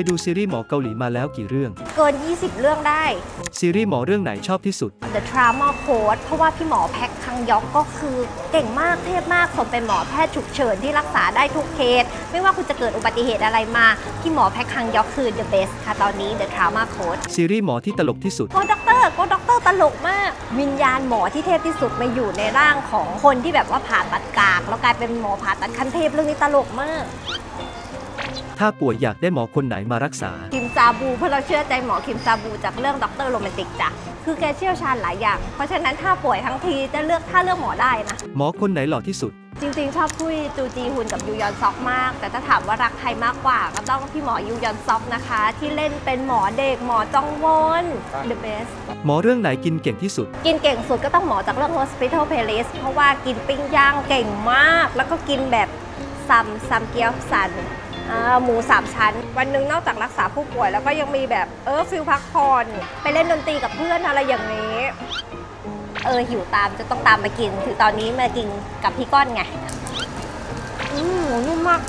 ยดูซีรีส์หมอเกาหลีมาแล้วกี่เรื่อง เกิน 20 เรื่องได้ ซีรีส์หมอเรื่องไหนชอบที่สุด The Trauma Code เพราะว่าพี่หมอแพ็คคังยอกก็คือเก่งมากเทพมากสมเป็นหมอแพทย์ฉุกเฉินที่รักษาได้ทุกเคส ไม่ว่าคุณจะเกิดอุบัติเหตุอะไรมา พี่หมอแพ็คคังยอกคือ the best ค่ะตอนนี้ The Trauma Code ซีรีส์หมอที่ตลกที่สุดโกด็อกเตอร์โกด็อกเตอร์ตลกมาก วิญญาณหมอที่เทพที่สุดมาอยู่ในร่างของคนที่แบบว่าผ่าตัดกาก แล้วกลายเป็นหมอผ่าตัดขั้นเทพเรื่องนี้ตลกมาก ถ้าป่วยอยากได้หมอคนไหนมารักษา คิมซาบูเพราะเราเชื่อใจหมอคิมซาบูจากเรื่องด็อกเตอร์โรแมนติกจ้ะคือแกเชี่ยวชาญหลายอย่าง เพราะฉะนั้นถ้าป่วยทั้งทีจะเลือกถ้าเลือกหมอได้นะ หมอคนไหนหล่อที่สุด จริงๆ ชอบคุยจูจีฮุนกับยูยอนซอกมาก แต่ถ้าถามว่ารักใครมากกว่า ก็ต้องพี่หมอยูยอนซอกนะคะ ที่เล่นเป็นหมอเด็กหมอจองวอน the best หมอเรื่องไหนกินเก่งที่สุด กินเก่งสุดก็ต้องหมอจากเรื่อง Hospital Playlist เพราะว่ากินปิ้งย่างเก่งมาก แล้วก็กินแบบซัมซัมเกี๊ยวสันอ่า หมูสามชั้น วันหนึ่งนอกจากรักษาผู้ป่วย แล้วก็ยังมีแบบเออฟิลพักผ่อนไปเล่นดนตรีกับเพื่อนอะไรอย่างนี้เออหิวตามจะต้องตามมากิน คือตอนนี้มากินกับพี่ก้อนไง อืมหมูนุ่มมาก